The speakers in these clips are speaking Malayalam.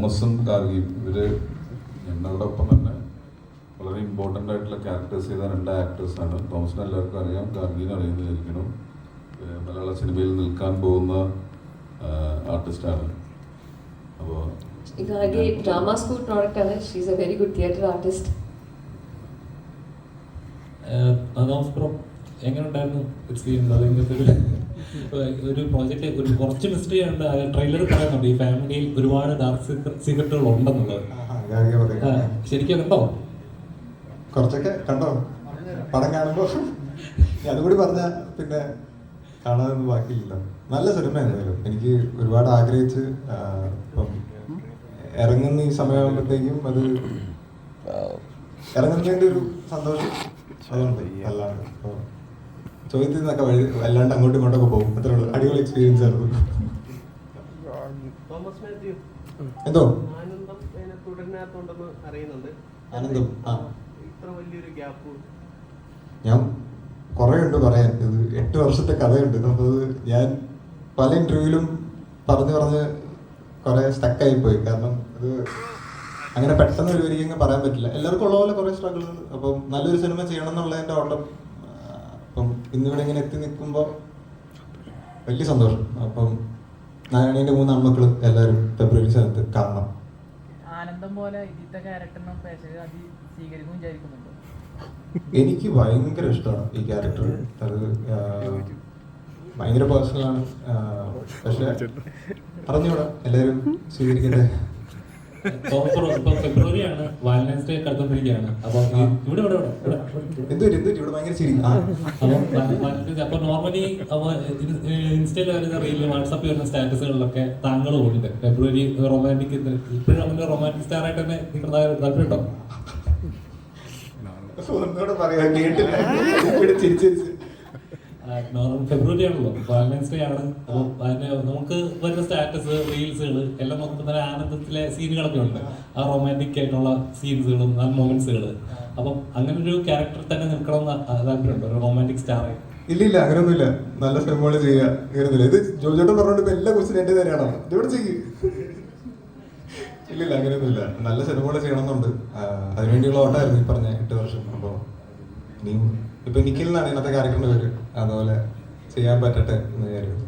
തോമസും ഗാർഗിയും ഇവർ ഞങ്ങളുടെ ഒപ്പം തന്നെ വളരെ ഇമ്പോർട്ടന്റ് ആയിട്ടുള്ള ക്യാരക്ടേഴ്സ് ചെയ്ത രണ്ട് ആക്ടേഴ്സാണ് തോമസിനെ എല്ലാവർക്കും അറിയാം ഗാർഗിനെ അറിയുന്നതായിരിക്കണം. മലയാള സിനിമയിൽ നിൽക്കാൻ പോകുന്ന ആർട്ടിസ്റ്റാണ് അപ്പോൾ ഇതാകെ ഡ്രാമ സ്കൂൾ പ്രോഡക്റ്റ് ആണ്. She's a very good theatre artist നമസ്കാരം എങ്ങനെ ഉണ്ടായിരുന്നു എക്സ്പീരിയൻസ് അത് ഇങ്ങനത്തെ ഒരു പ്രോജക്റ്റ് ഒരു കുറച്ച് മിസ്റ്ററി ഉണ്ട് ട്രെയിലർ പറയുന്നുണ്ട് ഈ ഫാമിലിയിൽ ഒരുപാട് ഡാർക്ക് സീക്രട്ടുകൾ ഉണ്ടെന്നുള്ളത്. ശരിക്കും കണ്ടോ? കുറച്ചൊക്കെ കണ്ടോ? പടം കാണുമ്പോ? അതുകൂടി പറഞ്ഞ പിന്നെ കാണാനൊന്നും ബാക്കിയില്ല നല്ല സിനിമ എന്തായാലും എനിക്ക് ഒരുപാട് ആഗ്രഹിച്ച് ഇപ്പം ഇറങ്ങുന്ന ഈ സമയമാകുമ്പോഴത്തേക്കും അത് ഇറങ്ങുന്നതിന്റെ ഒരു സന്തോഷം. അതുണ്ട് അല്ലാണ്ട് ചോദ്യത്തിൽ നിന്നൊക്കെ വഴി വല്ലാണ്ട് അങ്ങോട്ടും ഇങ്ങോട്ടൊക്കെ പോകും. അത്രേ ഉള്ളൂ. അടിപൊളി എക്സ്പീരിയൻസ് ആയിരുന്നു. എന്തോ? ആനന്ദം ആ. ഞാൻ കുറേ ഉണ്ട് പറയാൻ. ഇത് എട്ട് വർഷത്തെ കഥയുണ്ട്. നമ്മൾ ഞാൻ പല ഇന്റർവ്യൂവിലും പറഞ്ഞു പറഞ്ഞ് കുറേ സ്റ്റക്കായി പോയി. കാരണം ഇത് അങ്ങനെ പെട്ടെന്ന് ഒരു വരിക പറയാൻ പറ്റില്ല. എല്ലാവർക്കും ഉള്ള പോലെ കുറേ സ്ട്രഗിൾ അപ്പം നല്ലൊരു സിനിമ ചെയ്യണം എന്നുള്ളതിന്റെ ഓട്ടം അപ്പം ഇന്നിവിടെ ഇങ്ങനെ എത്തി നിൽക്കുമ്പോൾ വലിയ സന്തോഷം. അപ്പം നാരായണീന്റെ മൂന്ന് അമ്മക്കൾ എല്ലാവരും ഫെബ്രുവരി സ്ഥലത്ത് കാണണം. ആനന്ദം പോലെ ഇതിത്തെ ക്യാരക്ടറിനും പ്രേക്ഷകർ അത് സ്വീകരിക്കും വിചാരിക്കുന്നുണ്ടോ. എനിക്ക് ഭയങ്കര ഇഷ്ടമാണ് ഈ ക്യാരക്ടർ. അത് ഭയങ്കര പേഴ്സണലാണ് പക്ഷെ അറിഞ്ഞൂടാ എല്ലാവരും സ്വീകരിക്കട്ടെ. വാലന്റൈൻസ് ഡേ കടന്നുകൊണ്ടിരിക്കുകയാണ് അപ്പൊ ഇവിടെ ഇവിടെ ഇവിടെ അപ്പം നോർമലി ഇൻസ്റ്റയിൽ വരുന്ന റീലിൽ വാട്സാപ്പിൽ വരുന്ന സ്റ്റാറ്റസുകളിലൊക്കെ താങ്കളും ഉണ്ട് ഫെബ്രുവരി റൊമാന്റിക് ഇപ്പോഴും അങ്ങനെ റൊമാന്റിക് സ്റ്റാർ ആയിട്ട് തന്നെ താല്പര്യം താല്പര്യമുണ്ടോ? ഒന്നുകൂടെ പറയാ. കേട്ടില്ല. നോർമൽ ഫെബ്രുവരി ആണല്ലോ വാലന്റൈൻസ് ഡേ ആണ്. നമുക്ക് വരുന്ന സ്റ്റാറ്റസ് റീൽസുകൾ എല്ലാം നോക്കുമ്പോൾ തന്നെ ആനന്ദത്തിലെ സീനുകളൊക്കെ ഉണ്ട്. ആ റൊമാന്റിക് ആയിട്ടുള്ള സീൻസുകളും ആ മൊമെന്റ്സുകൾ അപ്പം അങ്ങനെ ഒരു ക്യാരക്ടർ തന്നെ നിൽക്കണം എന്ന് താല്പര്യമുണ്ടോ ഒരു റൊമാന്റിക് സ്റ്റാർ ഇല്ല ഇല്ല അങ്ങനൊന്നുമില്ല നല്ല സിനിമകൾ ചെയ്യുക അങ്ങനെയൊന്നുമില്ല ഇത് ജോജോട്ടൻ പറഞ്ഞോണ്ട് എല്ലാ ക്വസ്റ്റിനും എന്റെ തന്നെയാണോ ഇതിവിടെ ഇല്ല ഇല്ലില്ല അങ്ങനെയൊന്നുമില്ല. നല്ല സിനിമകൾ ചെയ്യണമെന്നുണ്ട്. അതിനുവേണ്ടിയുള്ള ഓട്ടമായിരുന്നു ഈ പറഞ്ഞ എട്ട് വർഷം. അപ്പോൾ ഇനിയും ഇപ്പൊ നിഖിൽ എന്നാണ് ഇന്നത്തെ ക്യാരക്ടറിന്റെ പേര്. അതുപോലെ ചെയ്യാൻ പറ്റട്ടെ എന്ന് വിചാരിക്കുന്നു.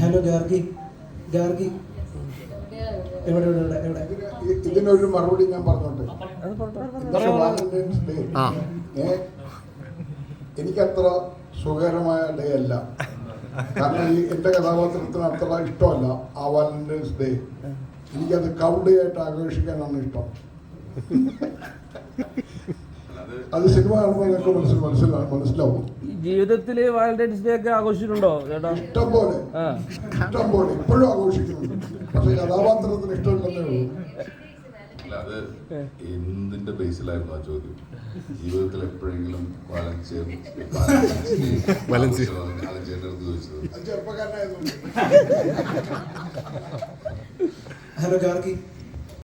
ഹലോ ഗാർഗി. ഗാർഗി. എവിടെ എവിടെ എവിടെ ഇതിനൊരു മറുപടി ഞാൻ പറഞ്ഞോട്ടെ? എനിക്കത്ര സുഖകരമായ ഡേ അല്ല. കാരണം ഈ എന്റെ കഥാപാത്രത്തിന് അത്ര ഇഷ്ടമല്ല ആ വാലന്റൈൻസ് ഡേ. എനിക്കത് കൗഡേ ആയിട്ട് ആഘോഷിക്കാനാണ് ഇഷ്ടം. അത് സിനിമ കാണുമ്പോൾ നിങ്ങൾക്ക് മനസ്സിൽ മനസ്സിലാ മനസ്സിലാവും. ജീവിതത്തിൽ വാലന്റൈൻസ് ഡേ ഒക്കെ ആഘോഷിച്ചിട്ടുണ്ടോ ചേട്ടാ? ഇഷ്ടം പോലെ. ഇഷ്ടം പോലെ. ഇപ്പോഴും ആഘോഷിക്കുന്നുണ്ട്. പക്ഷെ കഥാപാത്രത്തിന് ഇഷ്ടമില്ലെന്നേ ഉള്ളൂ. അല്ല അത് എന്തിന്റെ ബേസിലായിരുന്നു ആ ചോദ്യം? ജീവിതത്തിൽ എപ്പോഴെങ്കിലും ചോദിച്ചത്. ഹലോ ഗാർഗി.